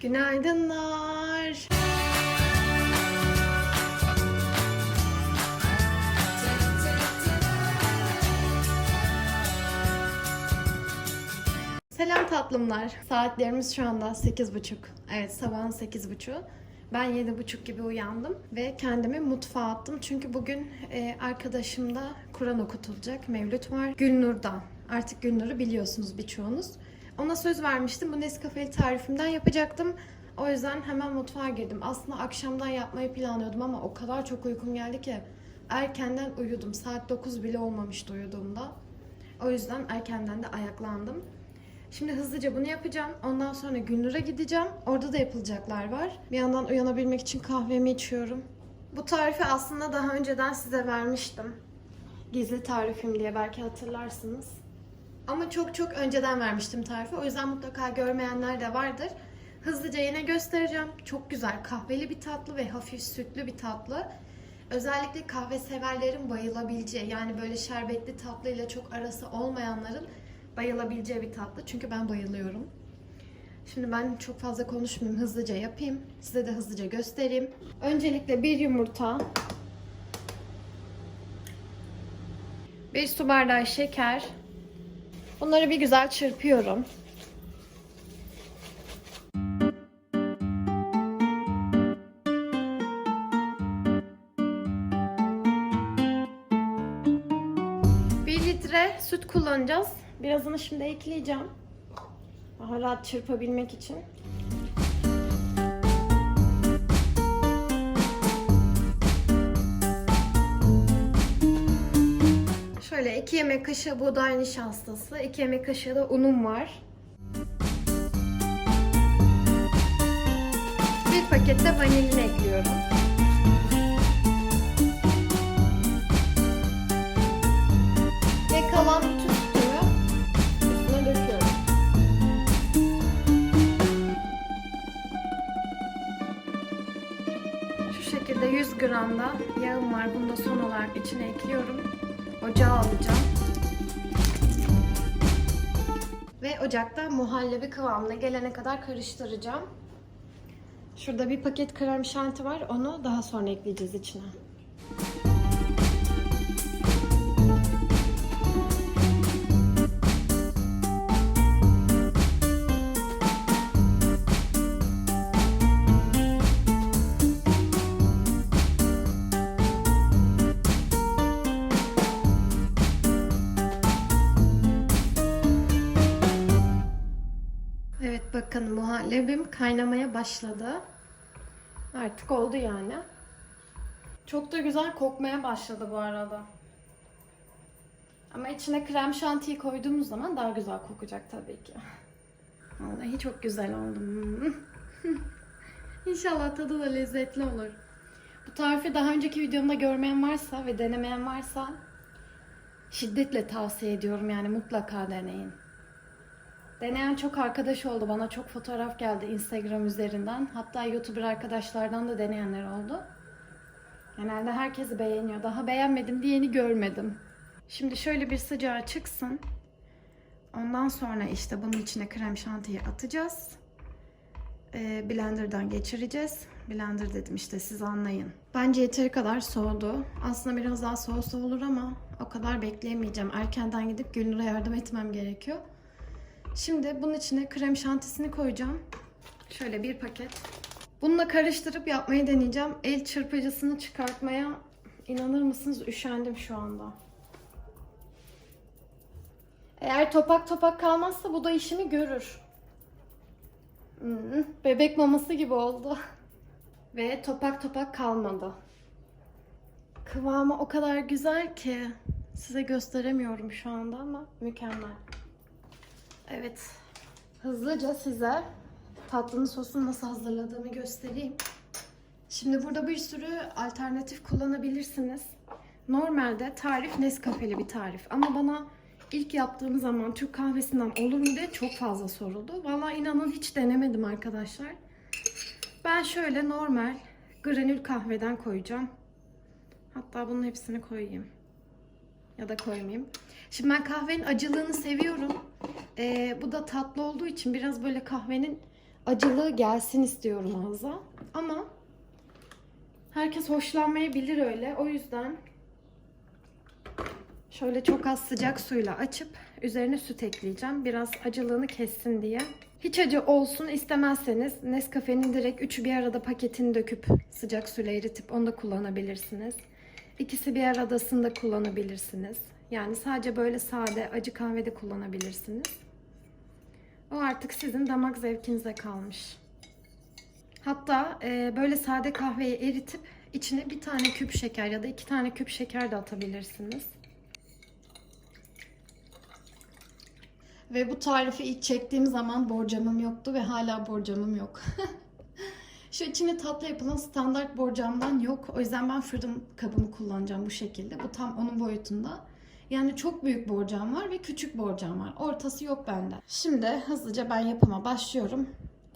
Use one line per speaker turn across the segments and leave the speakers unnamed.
Günaydınlar. Selam tatlımlar. Saatlerimiz şu anda 8.30. Evet sabahın 8.30. Ben 7.30 gibi uyandım ve kendimi mutfağa attım. Çünkü bugün e, arkadaşımda Kur'an okutulacak. Mevlüt var. Gülnur'dan. Artık Gülnur'u biliyorsunuz birçoğunuz. Ona söz vermiştim. Bu Nescafe'li tarifimden yapacaktım. O yüzden hemen mutfağa girdim. Aslında akşamdan yapmayı planlıyordum ama o kadar çok uykum geldi ki erkenden uyudum. Saat 9 bile olmamıştı uyuduğumda. O yüzden erkenden de ayaklandım. Şimdi hızlıca bunu yapacağım. Ondan sonra Gündür'e gideceğim. Orada da yapılacaklar var. Bir yandan uyanabilmek için kahvemi içiyorum. Bu tarifi aslında daha önceden size vermiştim. Gizli tarifim diye belki hatırlarsınız. Ama çok çok önceden vermiştim tarifi. O yüzden mutlaka görmeyenler de vardır. Hızlıca yine göstereceğim. Çok güzel kahveli bir tatlı ve hafif sütlü bir tatlı. Özellikle kahve severlerin bayılabileceği yani böyle şerbetli tatlıyla çok arası olmayanların bayılabileceği bir tatlı. Çünkü ben bayılıyorum. Şimdi ben çok fazla konuşmayayım. Hızlıca yapayım. Size de hızlıca göstereyim. Öncelikle bir yumurta. Bir su bardağı şeker. Bunları bir güzel çırpıyorum. Bir litre süt kullanacağız. Birazını şimdi ekleyeceğim. Daha rahat çırpabilmek için. Şöyle 2 yemek kaşığı buğday nişastası, 2 yemek kaşığı da unum var. Bir paket de vanilin ekliyorum. Ve kalan bütün sütümü üstüne döküyorum. Şu şekilde 100 gram da yağım var. Bunu da son olarak içine ekliyorum. Ocağa alacağım. Ve ocakta muhallebi kıvamına gelene kadar karıştıracağım. Şurada bir paket krem şanti var. Onu daha sonra ekleyeceğiz içine. Bakın muhallebim kaynamaya başladı. Artık oldu yani. Çok da güzel kokmaya başladı bu arada. Ama içine krem şantiyi koyduğumuz zaman daha güzel kokacak tabii ki. Vallahi çok güzel oldu. İnşallah tadı da lezzetli olur. Bu tarifi daha önceki videomda görmeyen varsa ve denemeyen varsa şiddetle tavsiye ediyorum yani mutlaka deneyin. Deneyen çok arkadaş oldu. Bana çok fotoğraf geldi Instagram üzerinden. Hatta YouTuber arkadaşlardan da deneyenler oldu. Genelde herkesi beğeniyor. Daha beğenmedim diyeni görmedim. Şimdi şöyle bir sıcağı çıksın. Ondan sonra işte bunun içine krem şantiyi atacağız. Ee, blenderdan geçireceğiz. Blender dedim işte siz anlayın. Bence yeteri kadar soğudu. Aslında biraz daha soğusa olur ama o kadar bekleyemeyeceğim. Erkenden gidip Gülnur'a yardım etmem gerekiyor. Şimdi bunun içine krem şantisini koyacağım. Şöyle bir paket. Bununla karıştırıp yapmayı deneyeceğim. El çırpıcısını çıkartmaya inanır mısınız üşendim şu anda. Eğer topak topak kalmazsa bu da işimi görür. Hmm, bebek maması gibi oldu. Ve topak topak kalmadı. Kıvamı o kadar güzel ki size gösteremiyorum şu anda ama mükemmel. Evet. Hızlıca size tatlının sosunu nasıl hazırladığımı göstereyim. Şimdi burada bir sürü alternatif kullanabilirsiniz. Normalde tarif Nescafe'li bir tarif ama bana ilk yaptığım zaman Türk kahvesinden olur mu diye çok fazla soruldu. Vallahi inanın hiç denemedim arkadaşlar. Ben şöyle normal granül kahveden koyacağım. Hatta bunun hepsini koyayım. Ya da koymayayım. Şimdi ben kahvenin acılığını seviyorum. Ee, bu da tatlı olduğu için biraz böyle kahvenin acılığı gelsin istiyorum ağza. Ama herkes hoşlanmayabilir öyle. O yüzden şöyle çok az sıcak suyla açıp üzerine süt ekleyeceğim. Biraz acılığını kessin diye. Hiç acı olsun istemezseniz Nescafe'nin direkt üçü bir arada paketini döküp sıcak suyla eritip onu da kullanabilirsiniz. İkisi bir aradasını da kullanabilirsiniz. Yani sadece böyle sade acı kahvede kullanabilirsiniz. O artık sizin damak zevkinize kalmış. Hatta e, böyle sade kahveyi eritip içine bir tane küp şeker ya da iki tane küp şeker de atabilirsiniz. Ve bu tarifi ilk çektiğim zaman borcamım yoktu ve hala borcamım yok. Şu içine tatlı yapılan standart borcamdan yok. O yüzden ben fırın kabımı kullanacağım bu şekilde. Bu tam onun boyutunda. Yani çok büyük borcam var ve küçük borcam var. Ortası yok bende. Şimdi hızlıca ben yapıma başlıyorum.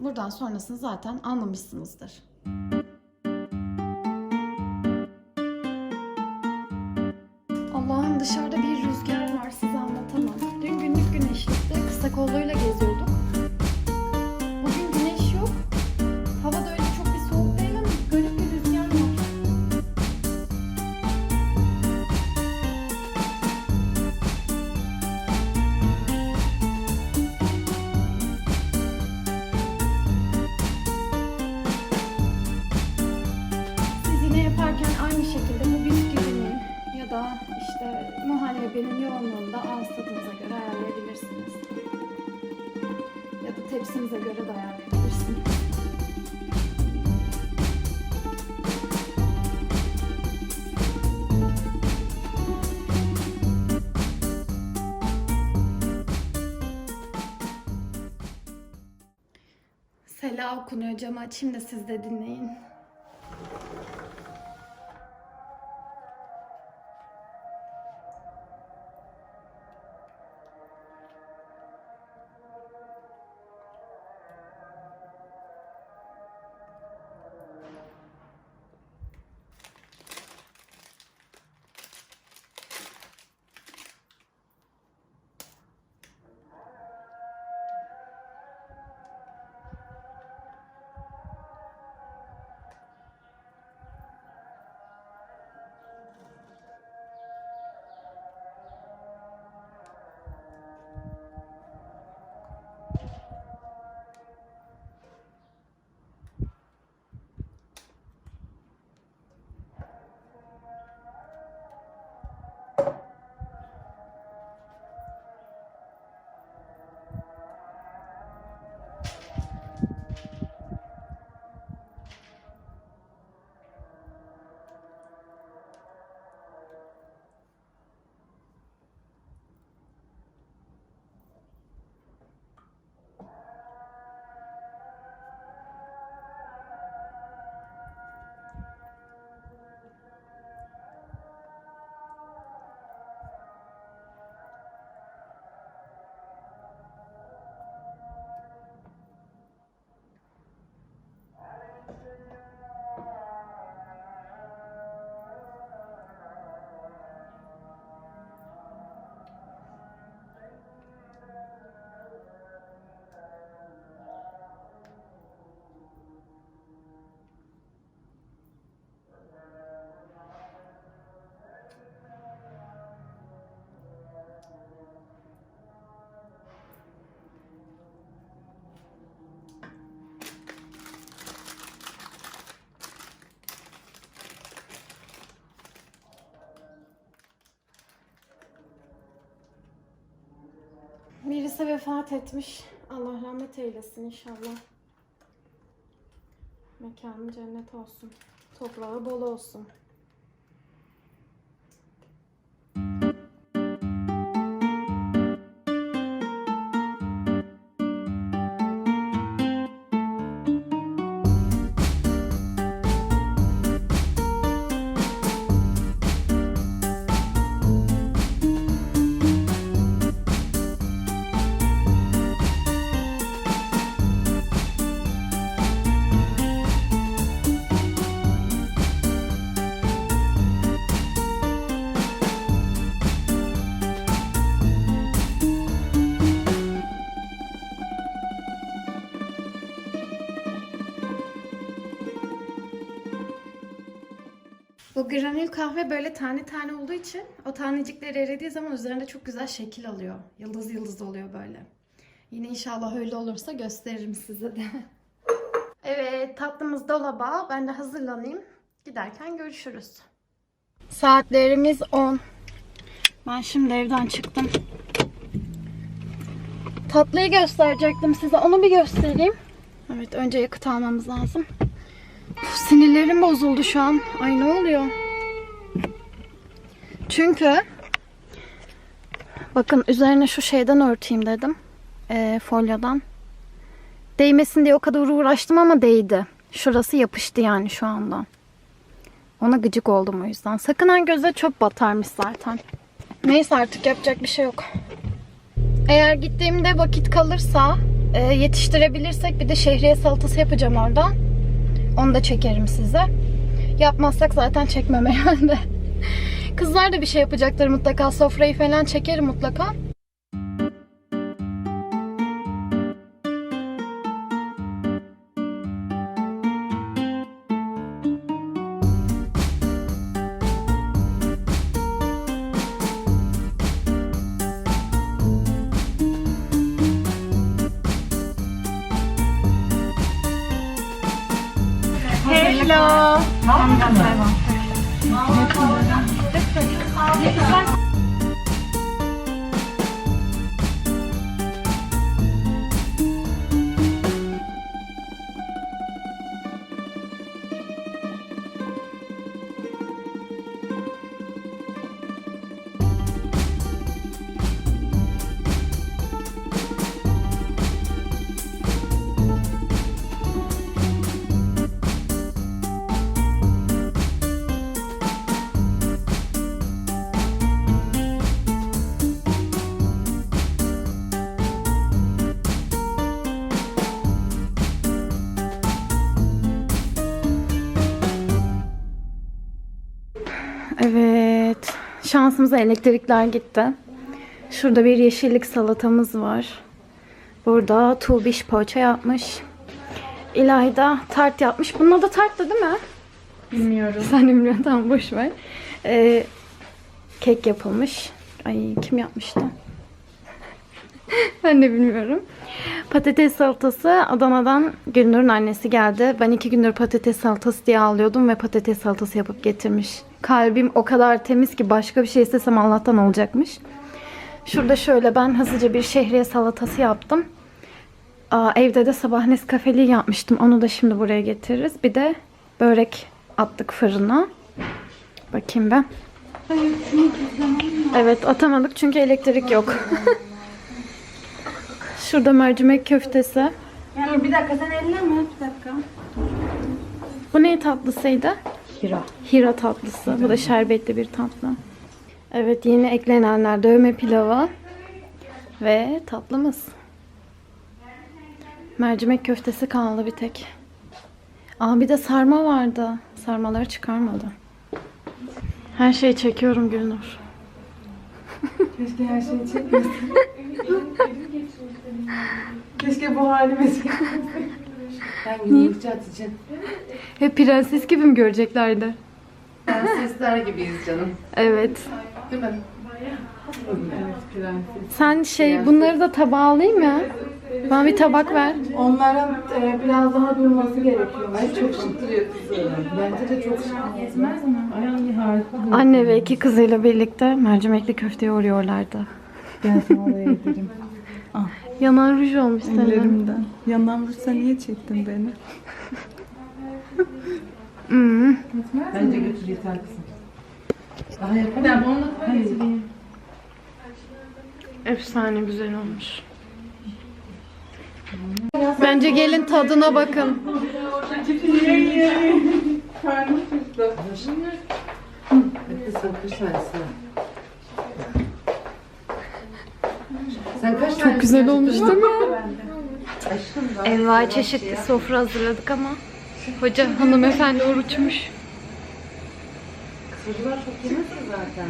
Buradan sonrasını zaten anlamışsınızdır. Allah'ım muhallebinin yoğunluğunu da ağız tadınıza göre ayarlayabilirsiniz. Ya da tepsinize göre de ayarlayabilirsiniz. Sela okunuyor camı açayım siz de dinleyin. Birisi vefat etmiş. Allah rahmet eylesin inşallah. Mekanı cennet olsun. Toprağı bol olsun. Granül kahve böyle tane tane olduğu için o tanecikler eridiği zaman üzerinde çok güzel şekil alıyor. Yıldız yıldız oluyor böyle. Yine inşallah öyle olursa gösteririm size de. evet tatlımız dolaba. Ben de hazırlanayım. Giderken görüşürüz. Saatlerimiz 10. Ben şimdi evden çıktım. Tatlıyı gösterecektim size. Onu bir göstereyim. Evet önce yakıt almamız lazım. Uf, sinirlerim bozuldu şu an. Ay ne oluyor? Çünkü bakın üzerine şu şeyden örteyim dedim. Ee, folyodan. Değmesin diye o kadar uğraştım ama değdi. Şurası yapıştı yani şu anda. Ona gıcık oldum o yüzden. Sakın ha göze çöp batarmış zaten. Neyse artık yapacak bir şey yok. Eğer gittiğimde vakit kalırsa e, yetiştirebilirsek bir de şehriye salatası yapacağım orada. Onu da çekerim size. Yapmazsak zaten çekmem herhalde. Kızlar da bir şey yapacaktır mutlaka. Sofrayı falan çekerim mutlaka. Hello. 你走吧。Evet. Şansımıza elektrikler gitti. Şurada bir yeşillik salatamız var. Burada tuğbiş poğaça yapmış. İlayda tart yapmış. Bunun adı tarttı değil mi?
Bilmiyorum.
Sen bilmiyorsun tamam boş ver. Ee, kek yapılmış. Ay kim yapmıştı? ben de bilmiyorum. Patates salatası Adana'dan Gülnur'un annesi geldi. Ben iki gündür patates salatası diye ağlıyordum ve patates salatası yapıp getirmiş. Kalbim o kadar temiz ki başka bir şey istesem Allah'tan olacakmış. Şurada şöyle ben hızlıca bir şehriye salatası yaptım. Aa, evde de sabah Nescafe'li yapmıştım. Onu da şimdi buraya getiririz. Bir de börek attık fırına. Bakayım ben. Evet atamadık çünkü elektrik yok. Şurada mercimek köftesi.
Dur bir dakika sen eline mi? Bir dakika.
Bu ne tatlısıydı?
Hira.
Hira tatlısı. Bu da şerbetli bir tatlı. Evet yeni eklenenler dövme pilavı ve tatlımız. Mercimek köftesi kaldı bir tek. Aa bir de sarma vardı. Sarmaları çıkarmadı. Her şeyi çekiyorum Gülnur.
Keşke her şeyi çekmesin. Keşke bu halime.
Ben günlükçü Hatice.
Hep prenses gibi mi göreceklerdi?
Prensesler gibiyiz canım.
Evet.
Değil mi?
Evet prenses.
Sen şey bunları da tabağa alayım mı? Bana bir tabak ver.
Onların e, biraz daha durması gerekiyor.
Ay çok şık duruyor kızım. Bence de çok şık.
Mi? Ay harika.
Anne ve iki kızıyla birlikte mercimekli köfte yoğuruyorlardı.
Ben sana oraya giderim.
Yanan ruj olmuş senin.
Ellerimden. Yandan vursa niye çektin beni?
Hmm.
Bence götür yeter kızım. Daha yapalım. Ben onunla getireyim.
Efsane güzel olmuş. Bence gelin tadına bakın.
Karnım şişti.
Hadi sen kaç tanesini? Sen kaç
Çok güzel olmuş değil mi? Envai çeşitli sofra hazırladık ama hoca hanımefendi oruçmuş.
Çocuklar çok yemezsin zaten.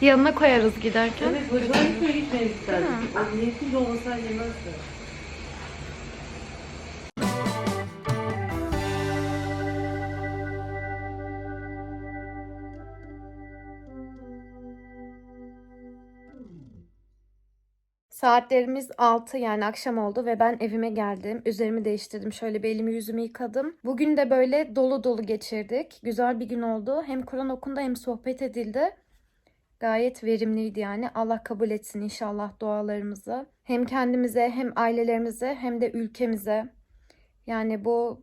Yanına koyarız giderken.
Evet, çocuklar hiç gitmeyi isterdik. O niyetsiz olmasa yemezdi.
Saatlerimiz 6 yani akşam oldu ve ben evime geldim. Üzerimi değiştirdim. Şöyle bir elimi yüzümü yıkadım. Bugün de böyle dolu dolu geçirdik. Güzel bir gün oldu. Hem Kur'an okundu hem sohbet edildi. Gayet verimliydi yani. Allah kabul etsin inşallah dualarımızı. Hem kendimize hem ailelerimize hem de ülkemize. Yani bu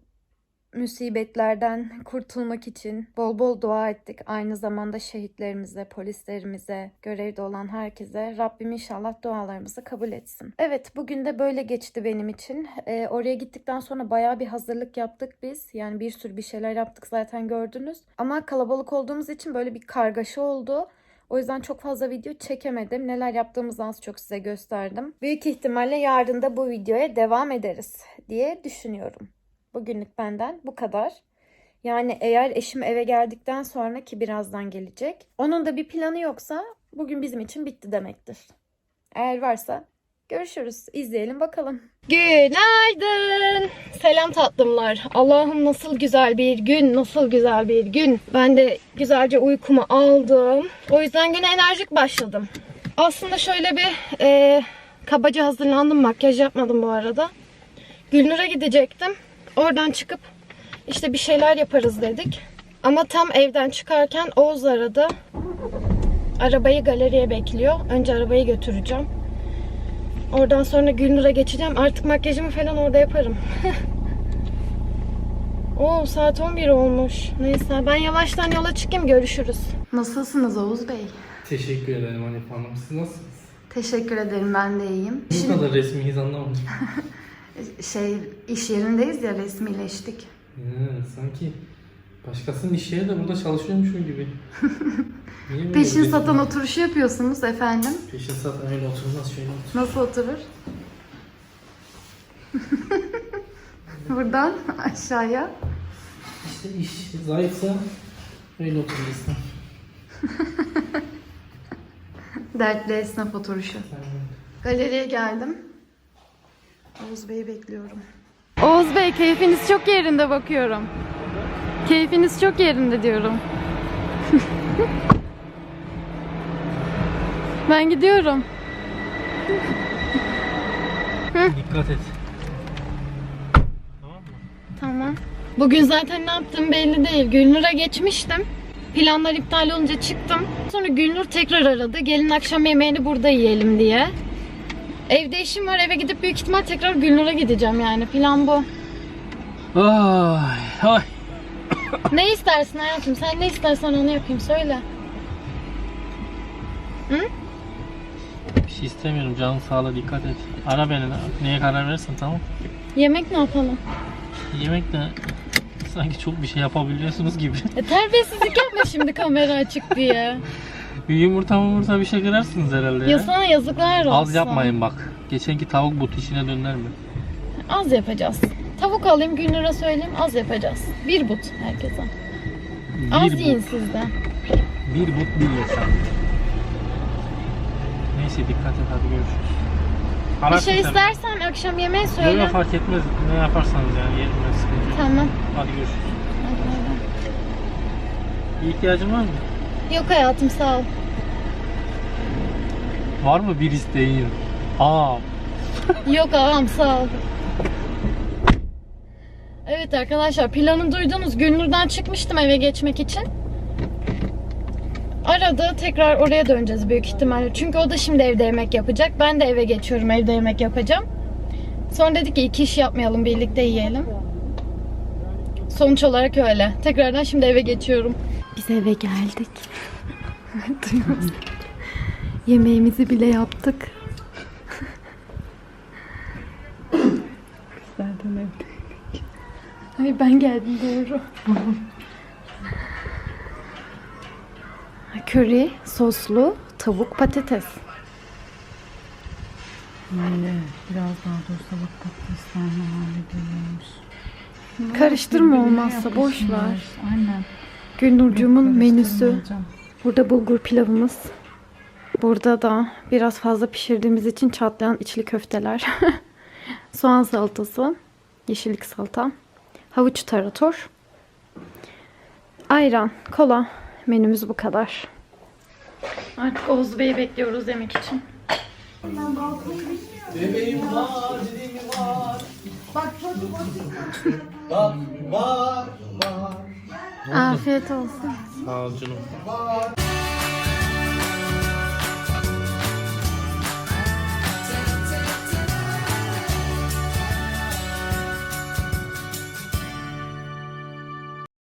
musibetlerden kurtulmak için bol bol dua ettik. Aynı zamanda şehitlerimize, polislerimize, görevde olan herkese Rabbim inşallah dualarımızı kabul etsin. Evet bugün de böyle geçti benim için. Ee, oraya gittikten sonra bayağı bir hazırlık yaptık biz. Yani bir sürü bir şeyler yaptık zaten gördünüz. Ama kalabalık olduğumuz için böyle bir kargaşa oldu. O yüzden çok fazla video çekemedim. Neler yaptığımızı az çok size gösterdim. Büyük ihtimalle yarın da bu videoya devam ederiz diye düşünüyorum. Bugünlük benden bu kadar. Yani eğer eşim eve geldikten sonra ki birazdan gelecek. Onun da bir planı yoksa bugün bizim için bitti demektir. Eğer varsa görüşürüz. İzleyelim bakalım. Günaydın. Selam tatlımlar. Allah'ım nasıl güzel bir gün, nasıl güzel bir gün. Ben de güzelce uykumu aldım. O yüzden güne enerjik başladım. Aslında şöyle bir e, kabaca hazırlandım. Makyaj yapmadım bu arada. Gülnur'a gidecektim. Oradan çıkıp işte bir şeyler yaparız dedik. Ama tam evden çıkarken Oğuz aradı. Arabayı galeriye bekliyor. Önce arabayı götüreceğim. Oradan sonra Gülnur'a geçeceğim. Artık makyajımı falan orada yaparım. Oo saat 11 olmuş. Neyse ben yavaştan yola çıkayım görüşürüz. Nasılsınız Oğuz Bey?
Teşekkür ederim Hanife Hanım. Siz nasılsınız?
Teşekkür ederim ben de iyiyim.
Bu kadar resmiyiz anlamadım.
şey iş yerindeyiz ya resmileştik.
Ya, sanki başkasının iş yeri de burada çalışıyormuşum gibi. Niye böyle
Peşin
resmi-
satan oturuşu yapıyorsunuz efendim.
Peşin satan öyle oturmaz şöyle otur.
Nasıl oturur? Buradan aşağıya.
İşte iş zayıfsa öyle oturur esnaf.
Dertli esnaf oturuşu. Galeriye geldim. Oğuz Bey'i bekliyorum. Oğuz Bey keyfiniz çok yerinde bakıyorum. Keyfiniz çok yerinde diyorum. ben gidiyorum.
Dikkat et. Tamam mı?
Tamam. Bugün zaten ne yaptığım belli değil. Gülnur'a geçmiştim. Planlar iptal olunca çıktım. Sonra Gülnur tekrar aradı. Gelin akşam yemeğini burada yiyelim diye. Evde işim var. Eve gidip büyük ihtimal tekrar Gülnur'a gideceğim yani. Plan bu.
Ay, ay.
ne istersin hayatım? Sen ne istersen onu yapayım. Söyle.
Bir şey istemiyorum canın sağlığı dikkat et. Ara beni. Neye karar verirsen tamam.
Yemek ne yapalım?
Yemek de sanki çok bir şey yapabiliyorsunuz gibi.
E, terbiyesizlik yapma şimdi kamera açık diye.
bir yumurta yumurta bir şey kırarsınız herhalde ya.
Ya sana yazıklar olsun.
Az yapmayın bak. Geçenki tavuk but işine döner mi?
Az yapacağız. Tavuk alayım Gülnur'a söyleyeyim az yapacağız. Bir but herkese. Az
bir
yiyin
but,
siz de.
bir but bir yaşam. Neyse dikkat et hadi görüşürüz.
Bir
Ararsın
şey
sen.
istersen akşam yemeği söyle.
yok fark etmez. Ne yaparsanız yani yerim ben sıkıntı yok.
Tamam.
Hadi görüşürüz.
Hadi bay.
Bir ihtiyacın var mı?
Yok hayatım sağ ol.
Var mı bir isteğin? Aa,
Yok ağam sağ ol. Evet arkadaşlar planı duydunuz. Gülnur'dan çıkmıştım eve geçmek için. Aradı tekrar oraya döneceğiz büyük ihtimalle. Çünkü o da şimdi evde yemek yapacak. Ben de eve geçiyorum evde yemek yapacağım. Sonra dedik ki iki iş yapmayalım birlikte yiyelim. Sonuç olarak öyle. Tekrardan şimdi eve geçiyorum. Biz eve geldik. Duyuyor musun? Yemeğimizi bile yaptık.
Zaten evde.
Ay ben geldim doğru. Köri, soslu, tavuk, patates.
Böyle biraz daha dursa bak patateslerle hallediyormuş.
Karıştırma olmazsa boş ver.
Aynen.
Gülnurcuğumun
Yok,
menüsü. Burada bulgur pilavımız. Burada da biraz fazla pişirdiğimiz için çatlayan içli köfteler. Soğan salatası. Yeşillik salata. Havuç tarator. Ayran, kola. Menümüz bu kadar. Artık Oğuz Bey'i bekliyoruz yemek için.
Bebeğim var, dilim var. Bak çocuk Bak var, var.
Afiyet olsun.
Sağ ol canım.